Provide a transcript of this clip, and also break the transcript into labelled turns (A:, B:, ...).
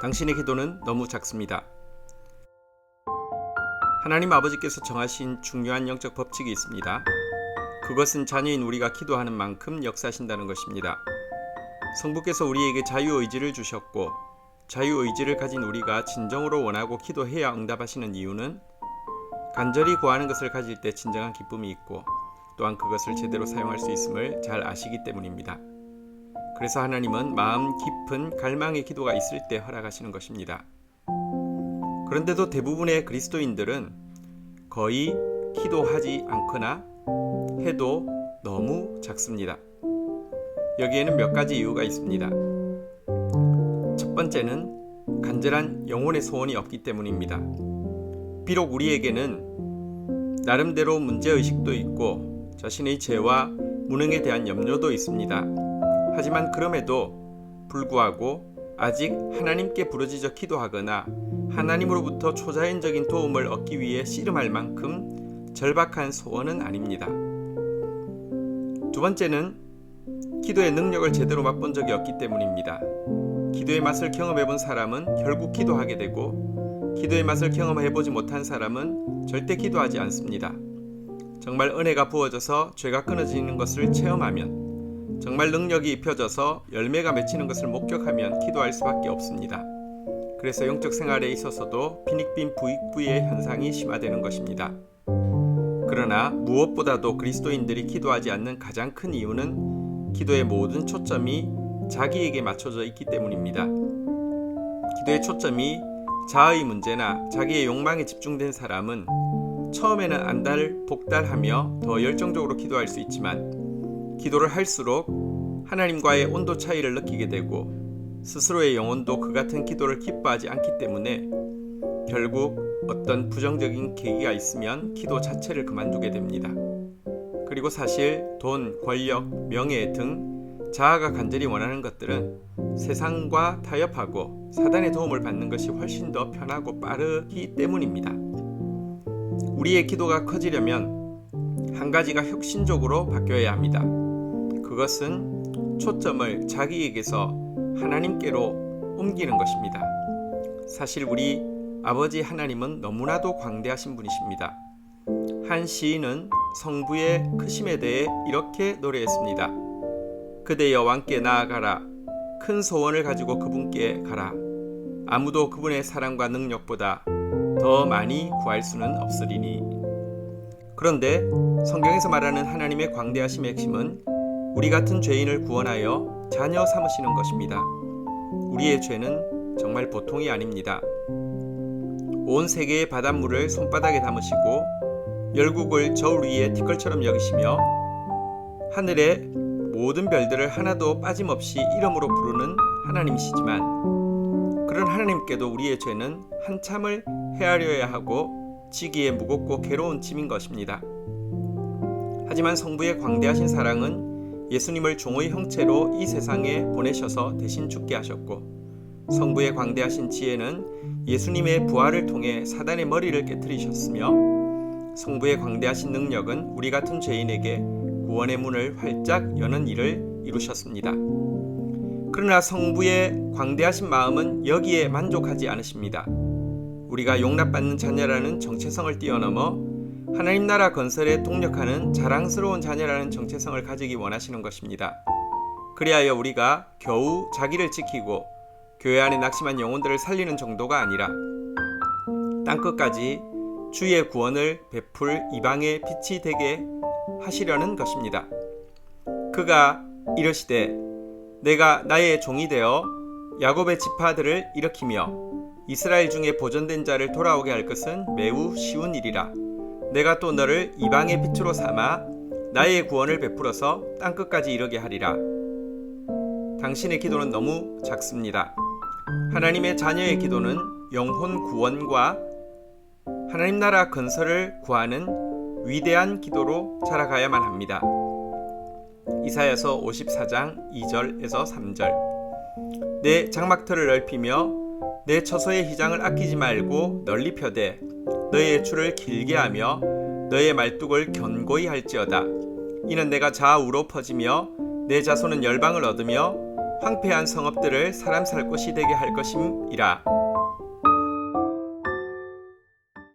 A: 당신의 기도는 너무 작습니다. 하나님 아버지께서 정하신 중요한 영적 법칙이 있습니다. 그것은 자녀인 우리가 기도하는 만큼 역사하신다는 것입니다. 성부께서 우리에게 자유의지를 주셨고 자유의지를 가진 우리가 진정으로 원하고 기도해야 응답하시는 이유는 간절히 구하는 것을 가질 때 진정한 기쁨이 있고 또한 그것을 제대로 사용할 수 있음을 잘 아시기 때문입니다. 그래서 하나님은 마음 깊은 갈망의 기도가 있을 때 허락하시는 것입니다. 그런데도 대부분의 그리스도인들은 거의 기도하지 않거나 해도 너무 작습니다. 여기에는 몇 가지 이유가 있습니다. 첫 번째는 간절한 영혼의 소원이 없기 때문입니다. 비록 우리에게는 나름대로 문제의식도 있고 자신의 죄와 무능에 대한 염려도 있습니다. 하지만 그럼에도 불구하고 아직 하나님께 부르짖어 기도하거나 하나님으로부터 초자연적인 도움을 얻기 위해 씨름할 만큼 절박한 소원은 아닙니다. 두 번째는 기도의 능력을 제대로 맛본 적이 없기 때문입니다. 기도의 맛을 경험해 본 사람은 결국 기도하게 되고 기도의 맛을 경험해 보지 못한 사람은 절대 기도하지 않습니다. 정말 은혜가 부어져서 죄가 끊어지는 것을 체험하면 정말 능력이 입혀져서 열매가 맺히는 것을 목격하면 기도할 수밖에 없습니다. 그래서 영적 생활에 있어서도 피닉빈 부익부의 현상이 심화되는 것입니다. 그러나 무엇보다도 그리스도인들이 기도하지 않는 가장 큰 이유는 기도의 모든 초점이 자기에게 맞춰져 있기 때문입니다. 기도의 초점이 자아의 문제나 자기의 욕망에 집중된 사람은 처음에는 안달 복달하며 더 열정적으로 기도할 수 있지만 기도를 할수록 하나님과의 온도 차이를 느끼게 되고 스스로의 영혼도 그 같은 기도를 기뻐하지 않기 때문에 결국 어떤 부정적인 계기가 있으면 기도 자체를 그만두게 됩니다. 그리고 사실 돈, 권력, 명예 등 자아가 간절히 원하는 것들은 세상과 타협하고 사단의 도움을 받는 것이 훨씬 더 편하고 빠르기 때문입니다. 우리의 기도가 커지려면 한 가지가 혁신적으로 바뀌어야 합니다. 그것은 초점을 자기에게서 하나님께로 옮기는 것입니다. 사실 우리 아버지 하나님은 너무나도 광대하신 분이십니다. 한 시인은 성부의 크심에 대해 이렇게 노래했습니다. 그대 여왕께 나아가라. 큰 소원을 가지고 그분께 가라. 아무도 그분의 사랑과 능력보다 더 많이 구할 수는 없으리니. 그런데 성경에서 말하는 하나님의 광대하심의 핵심은 우리 같은 죄인을 구원하여 자녀 삼으시는 것입니다. 우리의 죄는 정말 보통이 아닙니다. 온 세계의 바닷물을 손바닥에 담으시고 열국을 저울 위에 티끌처럼 여기시며 하늘의 모든 별들을 하나도 빠짐없이 이름으로 부르는 하나님이시지만 그런 하나님께도 우리의 죄는 한참을 헤아려야 하고 지기에 무겁고 괴로운 짐인 것입니다. 하지만 성부의 광대하신 사랑은 예수님을 종의 형체로 이 세상에 보내셔서 대신 죽게 하셨고 성부의 광대하신 지혜는 예수님의 부활을 통해 사단의 머리를 깨뜨리셨으며 성부의 광대하신 능력은 우리 같은 죄인에게 구원의 문을 활짝 여는 일을 이루셨습니다. 그러나 성부의 광대하신 마음은 여기에 만족하지 않으십니다. 우리가 용납받는 자녀라는 정체성을 뛰어넘어 하나님 나라 건설에 동력하는 자랑스러운 자녀라는 정체성을 가지기 원하시는 것입니다. 그리하여 우리가 겨우 자기를 지키고 교회 안에 낙심한 영혼들을 살리는 정도가 아니라 땅끝까지 주의 구원을 베풀 이방의 빛이 되게 하시려는 것입니다. 그가 이르시되 내가 나의 종이 되어 야곱의 지파들을 일으키며 이스라엘 중에 보존된 자를 돌아오게 할 것은 매우 쉬운 일이라. 내가 또 너를 이방의 빛으로 삼아 나의 구원을 베풀어서 땅 끝까지 이르게 하리라. 당신의 기도는 너무 작습니다. 하나님의 자녀의 기도는 영혼 구원과 하나님 나라 건설을 구하는 위대한 기도로 자라가야만 합니다. 이사야서 54장 2절에서 3절 내 장막터를 넓히며 내 처소의 희장을 아끼지 말고 널리 펴되 너의 줄을 길게 하며 너의 말뚝을 견고히 할지어다. 이는 내가 좌우로 퍼지며 내 자손은 열방을 얻으며 황폐한 성읍들을 사람 살 곳이 되게 할 것임이라